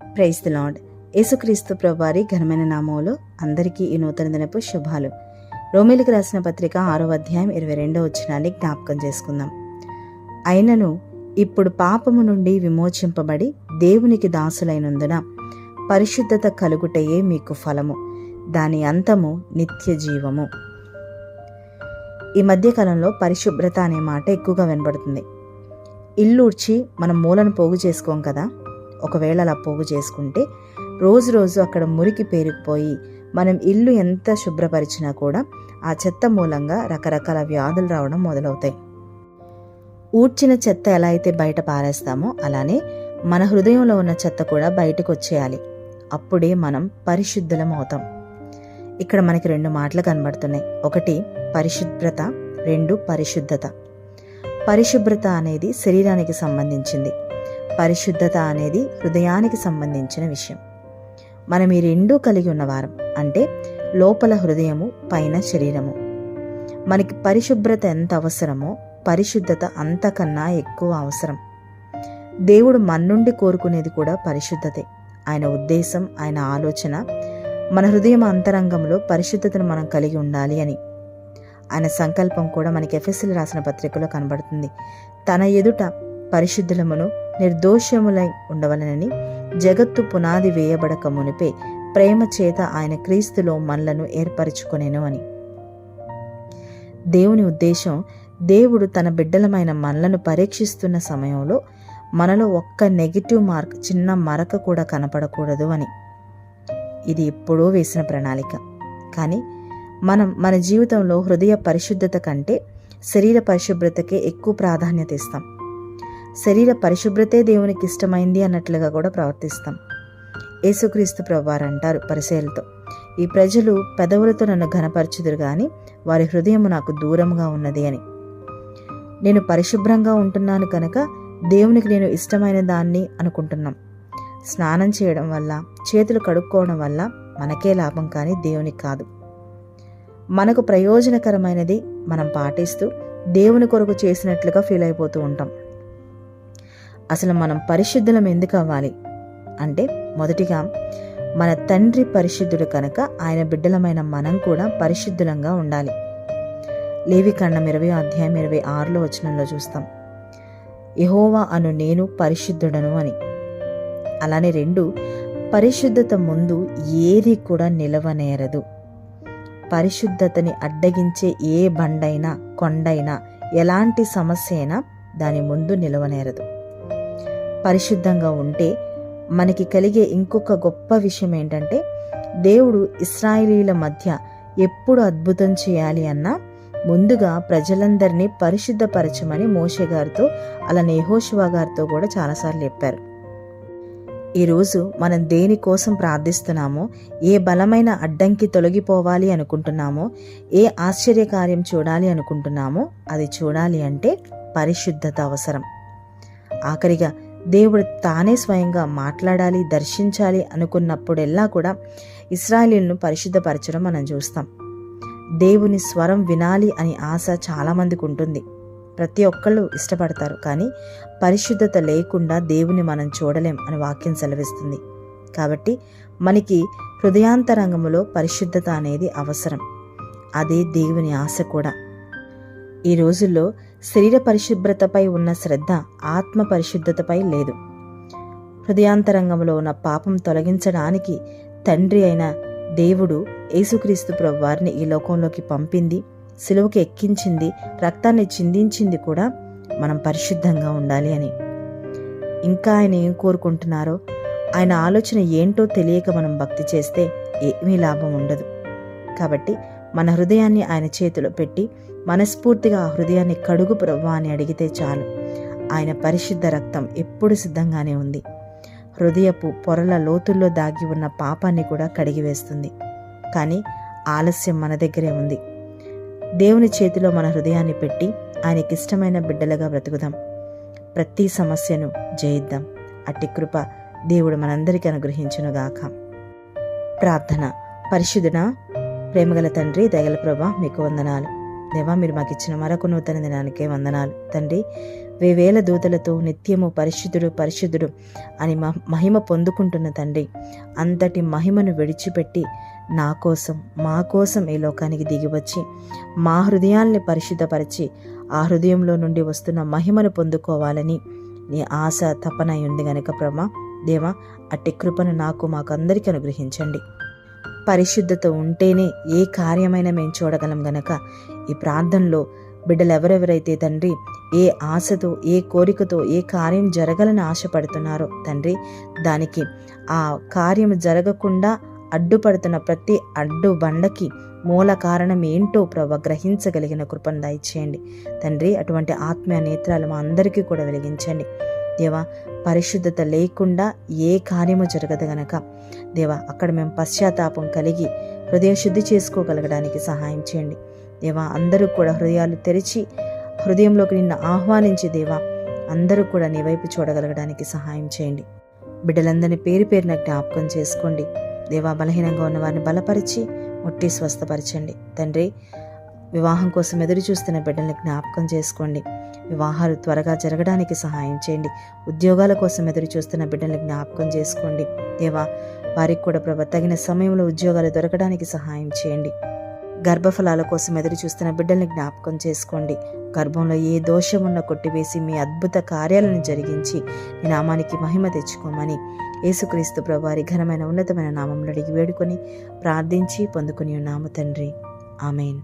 Praise the lord యేసుక్రీస్తు ప్రభువారి ఘనమైన నామంలో అందరికీ ఈ నూతన దినపు శుభాలు. రోమిలికి రాసిన పత్రిక ఆరో అధ్యాయం ఇరవై రెండో వచ్చినాన్ని జ్ఞాపకం చేసుకుందాం. అయినను ఇప్పుడు పాపము నుండి విమోచింపబడి దేవునికి దాసులైనందున పరిశుద్ధత కలుగుటయే మీకు ఫలము. దాని అంతము నిత్య జీవము. ఈ మధ్యకాలంలో పరిశుభ్రత అనే మాట ఎక్కువగా వినబడుతుంది. ఇల్లు ఉడ్చి మనం మూలను పోగు చేసుకోం కదా? ఒకవేళ అలా పోగు చేసుకుంటే రోజు రోజు అక్కడ మురికి పేరుకుపోయి మనం ఇల్లు ఎంత శుభ్రపరిచినా కూడా ఆ చెత్త మూలంగా రకరకాల వ్యాధులు రావడం మొదలవుతాయి. ఊడ్చిన చెత్త ఎలా అయితే బయట పారేస్తామో అలానే మన హృదయంలో ఉన్న చెత్త కూడా బయటకు వచ్చేయాలి. అప్పుడే మనం పరిశుద్ధులం అవుతాం. ఇక్కడ మనకి రెండు మాటలు కనబడుతున్నాయి. ఒకటి పరిశుభ్రత. రెండు పరిశుద్ధత. పరిశుభ్రత అనేది శరీరానికి సంబంధించింది. పరిశుద్ధత అనేది హృదయానికి సంబంధించిన విషయం. మనం ఈ రెండూ కలిగి ఉన్నవారం అంటే లోపల హృదయము పైన శరీరము. మనకి పరిశుభ్రత ఎంత అవసరమో పరిశుద్ధత అంతకన్నా ఎక్కువ అవసరం. దేవుడు మన్నుండి కోరుకునేది కూడా పరిశుద్ధతే. ఆయన ఉద్దేశం ఆయన ఆలోచన మన హృదయం అంతరంగంలో పరిశుద్ధతను మనం కలిగి ఉండాలి అని. ఆయన సంకల్పం కూడా మనకి ఎఫ్ఎస్ఎల్ రాసిన పత్రికలో కనబడుతుంది. తన ఎదుట పరిశుద్ధులమును నిర్దోషములై ఉండవలనని జగత్తు పునాది వేయబడక మునిపే ప్రేమ చేత ఆయన క్రీస్తులో మనలను ఏర్పరచుకొనేను అని. దేవుని ఉద్దేశం దేవుడు తన బిడ్డలమైన మనలను పరీక్షిస్తున్న సమయంలో మనలో ఒక్క నెగిటివ్ మార్క్ చిన్న మరక కూడా కనపడకూడదు అని. ఇది ఎప్పుడో వేసిన ప్రణాళిక. కానీ మనం మన జీవితంలో హృదయ పరిశుద్ధత కంటే శరీర పరిశుభ్రతకే ఎక్కువ ప్రాధాన్యత ఇస్తాం. శరీర పరిశుభ్రతే దేవునికి ఇష్టమైంది అన్నట్లుగా కూడా ప్రవర్తిస్తాం. యేసుక్రీస్తు ప్రభువారు అంటారు పరిశీలతో ఈ ప్రజలు పెదవులతో నన్ను ఘనపరచుదురు గాని వారి హృదయం నాకు దూరంగా ఉన్నది అని. నేను పరిశుభ్రంగా ఉంటున్నాను కనుక దేవునికి నేను ఇష్టమైన దాన్ని అనుకుంటున్నాం. స్నానం చేయడం వల్ల చేతులు కడుక్కోవడం వల్ల మనకే లాభం కానీ దేవునికి కాదు. మనకు ప్రయోజనకరమైనది మనం పాటిస్తూ దేవుని కొరకు చేసినట్లుగా ఫీల్ అయిపోతూ ఉంటాం. అసలు మనం పరిశుద్ధులం ఎందుకు అవ్వాలి? అంటే మొదటిగా మన తండ్రి పరిశుద్ధుడు కనుక ఆయన బిడ్డలమైన మనం కూడా పరిశుద్ధులంగా ఉండాలి. లేవి కన్నం ఇరవై అధ్యాయం ఇరవై ఆరులో వచనంలో చూస్తాం. యహోవా అను నేను పరిశుద్ధుడను అని. అలానే రెండు పరిశుద్ధత ముందు ఏది కూడా నిలవనేరదు. పరిశుద్ధతని అడ్డగించే ఏ బండైనా కొండైనా ఎలాంటి సమస్య అయినా దాని ముందు నిలవనేరదు. పరిశుద్ధంగా ఉంటే మనకి కలిగే ఇంకొక గొప్ప విషయం ఏంటంటే దేవుడు ఇస్రాయిలీల మధ్య ఎప్పుడు అద్భుతం చేయాలి అన్నా ముందుగా ప్రజలందరినీ పరిశుద్ధపరచమని మోషే గారితో అలా యహోశివా గారితో కూడా చాలాసార్లు చెప్పారు. ఈరోజు మనం దేనికోసం ప్రార్థిస్తున్నామో ఏ బలమైన అడ్డంకి తొలగిపోవాలి అనుకుంటున్నామో ఏ ఆశ్చర్యకార్యం చూడాలి అనుకుంటున్నామో అది చూడాలి అంటే పరిశుద్ధత అవసరం. ఆఖరిగా దేవుడు తానే స్వయంగా మాట్లాడాలి దర్శించాలి అనుకున్నప్పుడెల్లా కూడా ఇస్రాయలీలను పరిశుద్ధపరచడం మనం చూస్తాం. దేవుని స్వరం వినాలి అని ఆశ చాలామందికి ఉంటుంది. ప్రతి ఒక్కళ్ళు ఇష్టపడతారు కానీ పరిశుద్ధత లేకుండా దేవుని మనం చూడలేం అని వాక్యం సెలవిస్తుంది. కాబట్టి మనకి హృదయాంతరంగములో పరిశుద్ధత అనేది అవసరం. అదే దేవుని ఆశ కూడా. ఈ రోజుల్లో శరీర పరిశుభ్రతపై ఉన్న శ్రద్ధ ఆత్మ పరిశుద్ధతపై లేదు. హృదయాంతరంగంలో ఉన్న పాపం తొలగించడానికి తండ్రి అయిన దేవుడు యేసుక్రీస్తు ప్రభు వారిని ఈ లోకంలోకి పంపింది సిలువకి ఎక్కించింది రక్తాన్ని చిందించింది కూడా మనం పరిశుద్ధంగా ఉండాలి అని. ఇంకా ఆయన ఏం కోరుకుంటున్నారో ఆయన ఆలోచన ఏంటో తెలియక మనం భక్తి చేస్తే ఏమీ లాభం ఉండదు. కాబట్టి మన హృదయాన్ని ఆయన చేతిలో పెట్టి మనస్ఫూర్తిగా ఆ హృదయాన్ని కడుగు ప్రభా అని అడిగితే చాలు. ఆయన పరిశుద్ధ రక్తం ఎప్పుడు సిద్ధంగానే ఉంది. హృదయపు పొరల లోతుల్లో దాగి ఉన్న పాపాన్ని కూడా కడిగివేస్తుంది కానీ ఆలస్యం మన దగ్గరే ఉంది. దేవుని చేతిలో మన హృదయాన్ని పెట్టి ఆయనకి ఇష్టమైన బిడ్డలుగా బ్రతుకుదాం. ప్రతి సమస్యను జయిద్దాం. అట్టి కృప దేవుడు మనందరికీ అనుగ్రహించునుగాక. ప్రార్థన. పరిశుద్ధున ప్రేమగల తండ్రి దయగల ప్రభ మీకు వందనాలు. దేవా మీరు మాకు ఇచ్చిన మరొక నూతన దినానికే వందనాలు. తండ్రి వేవేల దూతలతో నిత్యము పరిశుద్ధుడు పరిశుద్ధుడు అని మహిమ పొందుకుంటున్న తండ్రి అంతటి మహిమను విడిచిపెట్టి నా కోసం మా కోసం ఈ లోకానికి దిగివచ్చి మా హృదయాల్ని పరిశుద్ధపరిచి ఆ హృదయంలో నుండి వస్తున్న మహిమను పొందుకోవాలని నీ ఆశ తపన ఉంది గనక ప్రభా. దేవా అట్టి కృపను నాకు మాకందరికీ అనుగ్రహించండి. పరిశుద్ధత ఉంటేనే ఏ కార్యమైనా మేము చూడగలం గనక. ఈ ప్రార్థనలో బిడ్డలు ఎవరెవరైతే తండ్రి ఏ ఆశతో ఏ కోరికతో ఏ కార్యం జరగాలని ఆశపడుతున్నారో తండ్రి దానికి ఆ కార్యం జరగకుండా అడ్డుపడుతున్న ప్రతి అడ్డు బండకి మూల కారణం ఏంటో ప్రభ గ్రహించగలిగిన కృపను దయచేయండి. తండ్రి అటువంటి ఆత్మీయ నేత్రాలు మా అందరికీ కూడా వెలిగించండి. దేవా పరిశుద్ధత లేకుండా ఏ కార్యము జరగదు గనక. దేవా అక్కడ మేము పశ్చాత్తాపం కలిగి హృదయం శుద్ధి చేసుకోగలగడానికి సహాయం చేయండి. దేవా అందరూ కూడా హృదయాలు తెరిచి హృదయంలోకి నిన్ను ఆహ్వానించి దేవా అందరూ కూడా నీ వైపు చూడగలగడానికి సహాయం చేయండి. బిడ్డలందరినీ పేరు పేరున జ్ఞాపకం చేసుకోండి. దేవా బలహీనంగా ఉన్న వారిని బలపరిచి ముట్టి స్వస్థపరచండి. తండ్రి వివాహం కోసం ఎదురు చూస్తున్న బిడ్డల్ని జ్ఞాపకం చేసుకోండి. వివాహాలు త్వరగా జరగడానికి సహాయం చేయండి. ఉద్యోగాల కోసం ఎదురు చూస్తున్న బిడ్డల్ని జ్ఞాపకం చేసుకోండి. దేవా వారికి కూడా ప్రభ తగిన సమయంలో ఉద్యోగాలు దొరకడానికి సహాయం చేయండి. గర్భఫలాల కోసం ఎదురు చూస్తున్న బిడ్డల్ని జ్ఞాపకం చేసుకోండి. గర్భంలో ఏ దోషమున్న కొట్టివేసి మీ అద్భుత కార్యాలను జరిగించి మీ నామానికి మహిమ తెచ్చుకోమని యేసుక్రీస్తు ప్రభువారి ఘనమైన ఉన్నతమైన నామంలో అడిగి వేడుకొని ప్రార్థించి పొందుకుని ఉన్నాము తండ్రి. ఆమెన్.